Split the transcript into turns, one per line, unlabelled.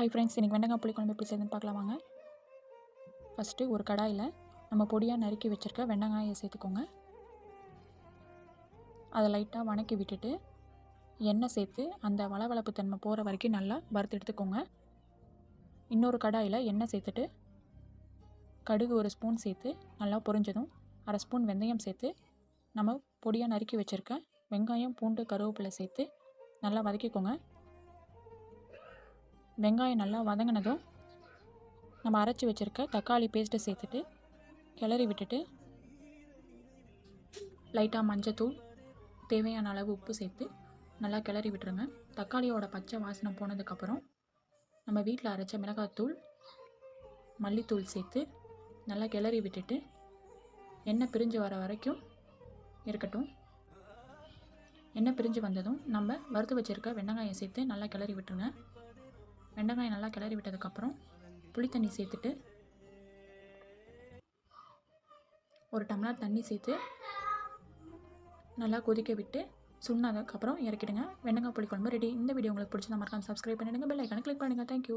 Hi friends இன்றைக்கி வெண்டங்காய் புளி குழம்பு எப்படி செய்யுதுன்னு பார்க்கலாம் வாங்க. ஃபஸ்ட்டு ஒரு கடாயில் நம்ம பொடியாக நறுக்கி வச்சுருக்க வெண்டங்காயை சேர்த்துக்கோங்க. அதை லைட்டாக வணக்கி விட்டுட்டு எண்ணெய் சேர்த்து அந்த வளவளப்பு தன்மை போகிற வரைக்கும் நல்லா வறுத்து எடுத்துக்கோங்க. இன்னொரு கடாயில் எண்ணெய் சேர்த்துட்டு கடுகு ஒரு ஸ்பூன் சேர்த்து நல்லா பொரிஞ்சதும் அரை ஸ்பூன் வெந்தயம் சேர்த்து நம்ம பொடியாக நறுக்கி வச்சுருக்க வெங்காயம் பூண்டு கருவேப்பிலை சேர்த்து நல்லா வதக்கிக்கோங்க. வெங்காயம் நல்லா வதங்கினதும் நம்ம அரைச்சி வச்சுருக்க தக்காளி பேஸ்ட்டை சேர்த்துட்டு கிளறி விட்டுட்டு லைட்டாக மஞ்சத்தூள் தேவையான அளவு உப்பு சேர்த்து நல்லா கிளறி விட்டுருங்க. தக்காளியோட பச்சை வாசனை போனதுக்கப்புறம் நம்ம வீட்டில் அரைச்ச மிளகாத்தூள் மல்லித்தூள் சேர்த்து நல்லா கிளறி விட்டுட்டு எண்ணெய் பிரிஞ்சு வர வரைக்கும் இருக்கட்டும். எண்ணெய் பிரிஞ்சு வந்ததும் நம்ம வறுத்து வச்சுருக்க வெங்காயம் சேர்த்து நல்லா கிளறி விட்டுருங்க. வெங்காயம் நல்லா கிளறி விட்டதுக்கப்புறம் புளித்தண்ணி சேர்த்துட்டு ஒரு டம்ளர் தண்ணி சேர்த்து நல்லா கொதிக்க விட்டு சுண்ணதுக்கப்புறம் இறக்கிடுங்க. வெண்டைக்காய் புளிக்குழம்பு ரெடி இந்த வீடியோ உங்களுக்கு பிடிச்சிருந்தா மறக்காம சப்ஸ்கிரைப் பண்ணிடுங்க. பெல் ஐக்கானை கிளிக் பண்ணுங்கள் தேங்க்யூ